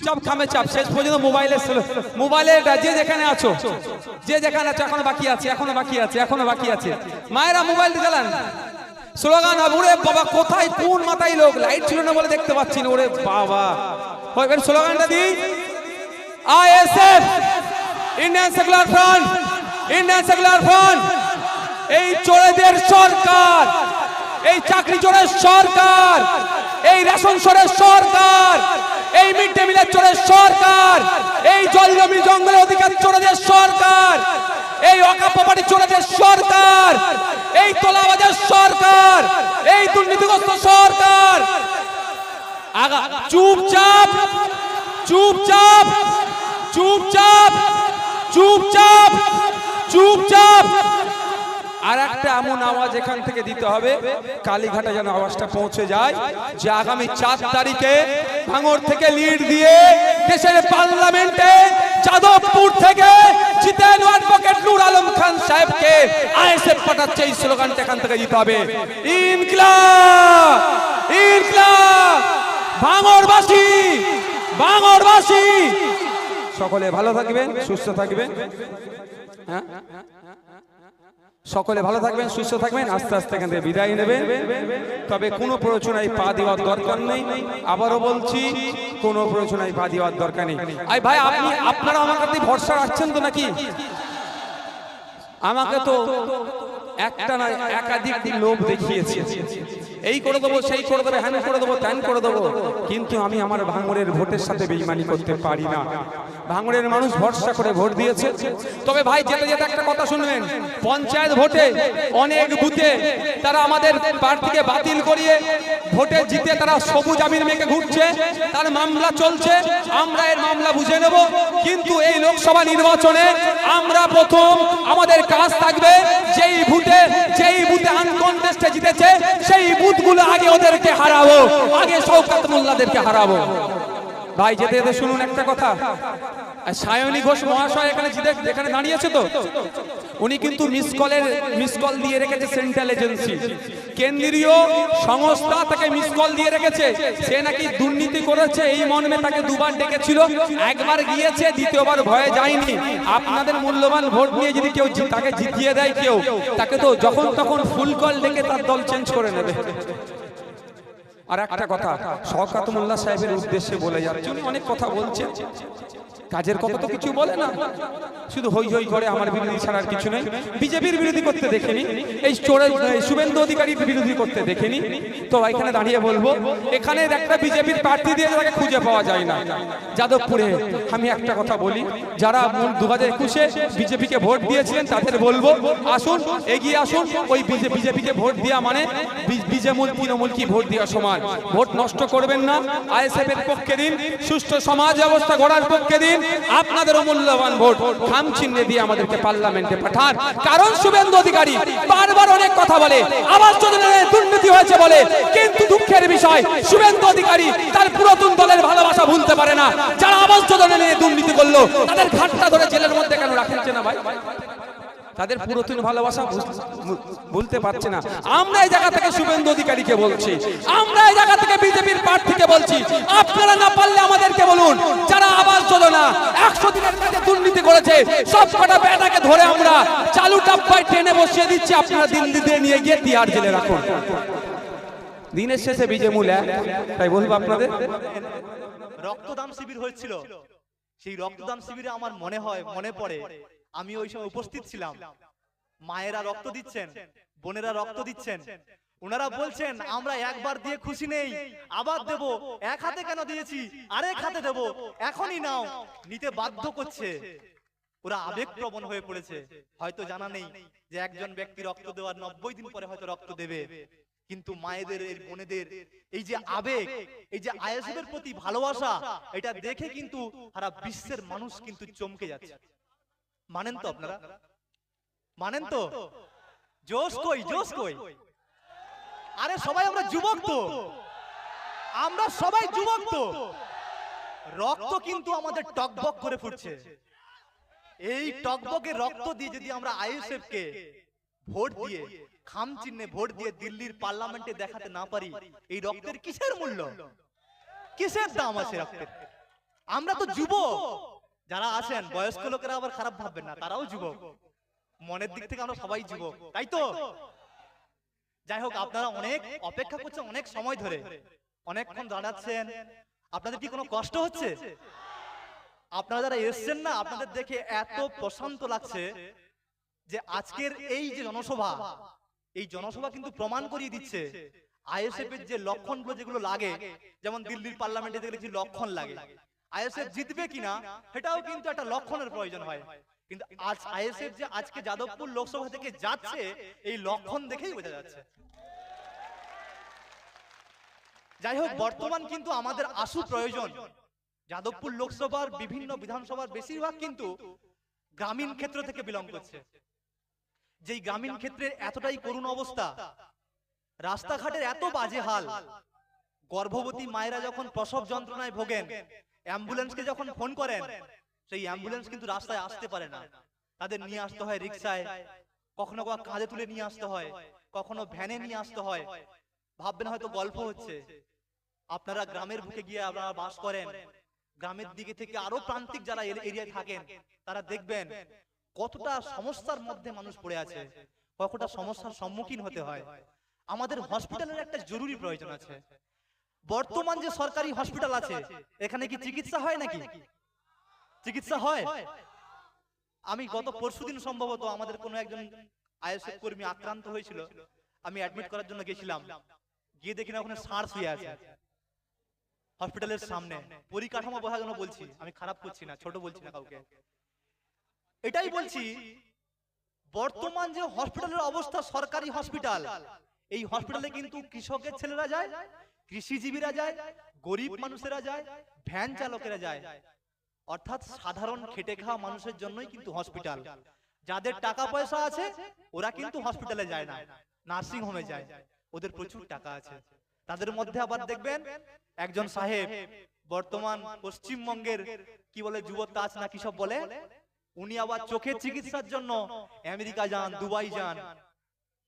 চুপচাপ খামে চাপ, শেষ পর্যন্ত মোবাইলে মোবাইলে যে যেখানে আছো, যে যেখানে আছো, এখনও বাকি আছে, এখনও বাকি আছে, এখনও বাকি আছে। মায়েরা মোবাইল চালান স্লোগান, ওরে বাবা, কোথায়, কোন মাথায় লোক? লাইট ছিল না বলে দেখতে পাচ্ছি না। ওরে বাবা। এবার স্লোগানটা দিই। ISF, Indian secular front, Indian secular front. এই চোরেদের সরকার, এই চাকরি চোরের সরকার, এই রেশন চোরের সরকার এই মিড ডে মিলের চোরের সরকার, এই জল জমি জঙ্গলের অধিকার চোরেদের সরকার, এই অকাপ্পাটি চোরেদের সরকার, এই তোলাবাজের সরকার, এই দুর্নীতিগ্রস্ত সরকার। চুপচাপ চুপচাপ চুপচাপ চুপচাপ চুপচাপ। আর একটা এমন আওয়াজ এখান থেকে দিতে হবে। কালীঘাটা যেন আওয়াজটা পৌঁছে যায়, যে আগামী চার তারিখে ভাঙর থেকে লিড দিয়ে দেশের পার্লামেন্টে যাদবপুর থেকে জিতেন অ্যাডভোকেট নূর আলম খান সাহেবকে আইএসএফ পাঠাচ্ছে, এই স্লোগানটা এখান থেকে দিতে হবে। ইনকলাব! ইনকলাব! ভাঙরবাসী! ভাঙরবাসী! সকলে ভালো থাকবেন, সুস্থ থাকবেন। হ্যাঁ? সকলে ভালো থাকবেন, সুস্থ থাকবেন, আস্তে আস্তে এখান থেকে বিদায় নেবেন। তবে কোনো প্ররোচনায় পা দেওয়ার দরকার নেই। আবারও বলছি, কোনো প্ররোচনায় পা দেওয়ার দরকার নেই। আই ভাই, আপনি, আপনারা আমার কাছে ভরসা রাখছেন তো নাকি? আমাকে তো একটা না একাধিক লোভ দেখিয়েছে। এই করে দেবো, সেই করে দেবো হ্যান করে দেবো ত্যান করে দেবো। কিন্তু আমি আমার ভাঙড়ের ভোটের সাথে বেইমানি করতে পারি না। ভাঙড়ের মানুষ ভরসা করে ভোট দিয়েছে। তবে ভাই, যেতে যেতে একটা কথা শুনবেন। পঞ্চায়েত ভোটে অনেক বুথে তারা আমাদের প্রার্থীকে বাতিল করিয়ে ভোটে জিতে তারা সবুজ আমির মেয়েকে ঘুরছে। তার মামলা চলছে। আমরা এর মামলা বুঝে নেব। কিন্তু এই লোকসভা নির্বাচনে আমরা প্রথম আমাদের কাজ থাকবে যেই বুথে যেই বুথে আনকনটেস্টে জিতেছে, সেই বুথগুলো আগে ওদেরকে হারাবো। আগে শওকাত মোল্লাদেরকে হারাবো। ভাই, যেতে যেতে শুনুন একটা কথা। সায়নী ঘোষ মহাশয় এখানে যেখানে দাঁড়িয়েছে তো? উনি কিন্তু মিস কলের মিস কল দিয়ে রেখেছে সেন্ট্রাল এজেন্সি কেন্দ্রীয় সংস্থা তাকে মিস কল দিয়ে রেখেছে। সে নাকি দুর্নীতি করেছে এই মর্মে তাকে দুবার ডেকেছিল। একবার গিয়েছে দ্বিতীয়বার ভয়ে যায়নি। আপনাদের মূল্যবান ভোট নিয়ে যদি কেউ তাকে জিতিয়ে দেয় কেউ তাকে তো যখন তখন ফুল কল ডেকে তার দল চেঞ্জ করে নেবে। আর একটা কথা শওকাত মোল্লা সাহেবের উদ্দেশ্যে বলে যাচ্ছে উনি অনেক কথা বলছেন। কাজের কথা তো কিছু বলে না। শুধু হই হই করে আমার বিরোধী ছাড়া আর কিছু নেই। বিজেপির বিরোধী করতে দেখেনি। এই শুভেন্দু অধিকারীর বিরোধী করতে দেখেনি। তো এখানে দাঁড়িয়ে বলব, এখানে একটা বিজেপির প্রার্থী দিয়ে তাকে খুঁজে পাওয়া যায় না। যাদবপুরে আমি একটা কথা বলি, যারা দু হাজার একুশে বিজেপিকে ভোট দিয়েছিলেন তাদের বলব, আসুন, এগিয়ে আসুন। ওই বিজেপিকে ভোট দেওয়া মানে বিজেমূল, তৃণমূল কি ভোট দেওয়া সমান ভোট নষ্ট করবেন না। আইএসএফ এর পক্ষে দিন, সুষ্ঠু সমাজ ব্যবস্থা গড়ার পক্ষে দিন। আপনাদের মূল্যবান ভোট খাম চিহ্নে দিয়ে আমাদেরকে পার্লামেন্টে পাঠান। কারণ শুভেন্দু অধিকারী বারবার অনেক কথা বলে, আবাস যোজনায় দুর্নীতি হয়েছে বলে। কিন্তু দুঃখের বিষয়, শুভেন্দু অধিকারী তার পুরাতন দলের ভালোবাসা ভুলতে পারে না। যারা আবাস যোজনা নিয়ে দুর্নীতি করল, তাদের ঘাটটা ধরে জেলের মধ্যে কেন রাখেন না ভাই? তাদের পুরাতন ভালোবাসা বলতে পারছে না। আমরা এই জায়গা থেকে শুভেন্দু অধিকারীকে বলছি। আমরা এই জায়গা থেকে বিজেপির প্রার্থীকে বলছি। আপনারা না পারলে আমাদেরকে বলুন যারা আবাস যোজনা একশো দিনের কাজে দুর্নীতি করেছে সব কটা বেটাকে ধরে আমরা চালু টাপ্পায় ট্রেনে বসিয়ে দিচ্ছি। আপনারা দিল্লিতে নিয়ে গিয়ে তিহার জেলে রাখুন। দিনের শেষে বিজেমূল এক। তাই বলব আপনাদের? রক্তদান শিবির হয়েছিল। সেই রক্তদান শিবিরে আমার মনে হয় মনে পড়ে আমি ওই সময় উপস্থিত ছিলাম। মায়েরা রক্ত দিচ্ছেন বোনেরা রক্ত দিচ্ছেন। ওনারা বলছেন আমরা একবার দিয়ে খুশি নেই আবার দেব এক হাতে কেন দিয়েছি আরেক হাতে দেব এখনই নাও। নিতে বাধ্য করছে। ওরা আবেগপ্রবণ হয়ে পড়েছে। হয়তো জানা নেই যে একজন ব্যক্তি রক্ত দেওয়ার নব্বই দিন পরে হয়তো রক্ত দেবে। কিন্তু মায়েদের এই বোনেদের এই যে আবেগ এই যে আয়েসের প্রতি ভালোবাসা এটা দেখে কিন্তু সারা বিশ্বের মানুষ কিন্তু চমকে যাচ্ছে মানেন তো আপনারা? মানেন তো? জোশ কই জোশ কই? আরে সবাই আমরা যুবক তো। আমরা সবাই যুবক তো। রক্ত কিন্তু আমাদের টকবক করে ফুটছে। এই টকবকে রক্ত দিয়ে যদি আমরা আইএসএফ কে ভোট দিয়ে খাম চিহ্নে ভোট দিয়ে দিল্লির পার্লামেন্টে দেখাতে না পারি। এই রক্তের কিসের মূল্য? কিসের দাম আছে রক্তের? আমরা তো যুবক। যারা আছেন বয়স্ক লোকেরা আবার খারাপ ভাববেন না তারাও যুবক। মনের দিক থেকে আমরা সবাই যুবক তাই তো? যাই হোক আপনারা অনেক অপেক্ষা করছেন অনেক সময় ধরে। অনেকক্ষণ দাঁড়াচ্ছেন। আপনাদের কি কোনো কষ্ট হচ্ছে? আপনারা যারা এসছেন না আপনাদের দেখে এত প্রশান্ত লাগছে যে আজকের এই যে জনসভা এই জনসভা কিন্তু প্রমাণ করিয়ে দিচ্ছে আইএসএফ এর যে লক্ষণগুলো যেগুলো লাগে যেমন দিল্লির পার্লামেন্টে দেখলে যে লক্ষণ লাগে। আইএসএফ জিতবে কিনা সেটাও কিন্তু একটা লক্ষণের প্রয়োজন হয়। কিন্তু আজ আইএসএফ যে আজকে যাদবপুর লোকসভা থেকে যাচ্ছে এই লক্ষণ দেখেই বোঝা যাচ্ছে। যাই হোক বর্তমান কিন্তু আমাদের আশু প্রয়োজন। যাদবপুর লোকসভার বিভিন্ন বিধানসভার বেশিরভাগ কিন্তু গ্রামীণ ক্ষেত্র থেকে বিলং করছে। যেই গ্রামীণ ক্ষেত্রের এতটাই করুণ অবস্থা রাস্তাঘাটের এত বাজে হাল। গর্ভবতী মায়েরা যখন প্রসব যন্ত্রণায় ভোগেন অ্যাম্বুলেন্সকে যখন ফোন করেন সেই অ্যাম্বুলেন্স কিন্তু রাস্তায় আসতে পারে না। তাদের নিয়ে আসতে হয় রিক্সায় কখনো কখনো কাঁধে তুলে নিয়ে আসতে হয় কখনো ভ্যানে নিয়ে আসতে হয়। ভাববেন হয়তো গল্প হচ্ছে। আপনারা গ্রামের বুকে গিয়ে আপনারা বাস করেন। গ্রামের দিকে থেকে আরও প্রান্তিক যারা এরিয়ায় থাকেন তারা দেখবেন কতটা সমস্যার মধ্যে মানুষ পড়ে আছে কতটা সমস্যার সম্মুখীন হতে হয়। আমাদের হসপিটালের একটা জরুরি প্রয়োজন আছে বর্তমান যে সরকারি হসপিটাল আছে, এখানে কি চিকিৎসা হয় নাকি? চিকিৎসা হয়? আমি গত পরশুদিন সম্ভবত আমাদের কোনো একজন আইএসএফ কর্মী আক্রান্ত হয়েছিল। আমি অ্যাডমিট করার জন্য গেছিলাম। গিয়ে দেখি না ওখানে সার শুয়ে আছে। হসপিটালের সামনে। পরিকাঠামো বোঝার জন্য বলছি। আমি খারাপ করছি না, ছোট বলছি না কাউকে। এটাই বলছি, বর্তমান যে হসপিটালের অবস্থা সরকারি হসপিটাল এই হসপিটালে কিন্তু কৃষকের ছেলেরা যায় কৃষিজীবীরা যায়, গরিব মানুষেরা যায়, ভ্যান চালকেরা যায়। অর্থাৎ সাধারণ খেটে খাওয়া মানুষের জন্যই কিন্তু হসপিটাল যাদের টাকা পয়সা আছে, ওরা কিন্তু হসপিটালে যায় না। নার্সিং হোমে যায়। ওদের প্রচুর টাকা আছে। তাদের মধ্যে আবার দেখবেন, একজন সাহেব, বর্তমান পশ্চিমবঙ্গের কি বলে যুব তাজ না কি সব বলে? উনি আবার চোখের চিকিৎসার জন্য আমেরিকা যান, দুবাই যান।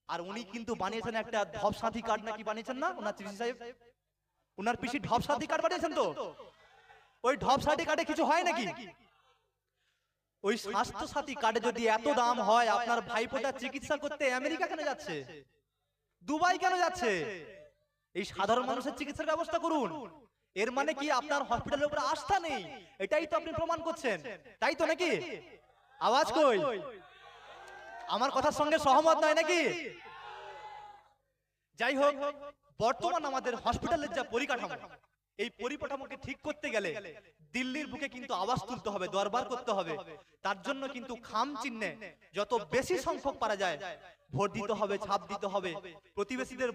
আর উনি কিন্তু বানিয়েছেন একটা ধপ সাথী কার্ড নাকি বানিয়েছেন না? ওনার চিকিৎসা সাহেব? ওনার পিসি সাথী কার্ড বানিয়েছেন তো? ওই ঢপ সাথী কার্ডে কিছু হয় নাকি? ওই স্বাস্থ্য সাথী কার্ডে যদি এত দাম হয়, আপনার ভাইপোটা চিকিৎসা করতে আমেরিকা কেন যাচ্ছে? দুবাই কেন যাচ্ছে? এই সাধারণ মানুষের চিকিৎসার ব্যবস্থা করুন। এর মানে কি আপনার হসপিটালের উপরে আস্থা নেই? এটাই তো আপনি প্রমাণ করছেন। তাই তো নাকি? আওয়াজ কই? আমার কথার সঙ্গে সহমত নয় নাকি? যাই হোক, বর্তমান আমাদের হসপিটালের যা পরিকাঠামো, এই পরিকাঠামোকে ঠিক করতে গেলে দিল্লির বুকে কিন্তু আওয়াজ তুলতে হবে, দরবার করতে হবে। তার জন্য কিন্তু খাম চিহ্নে যত বেশি সংখ্যক পারা যায়, ভোট দিতে হবে, ছাপ দিতে হবে। প্রতিবেশীদের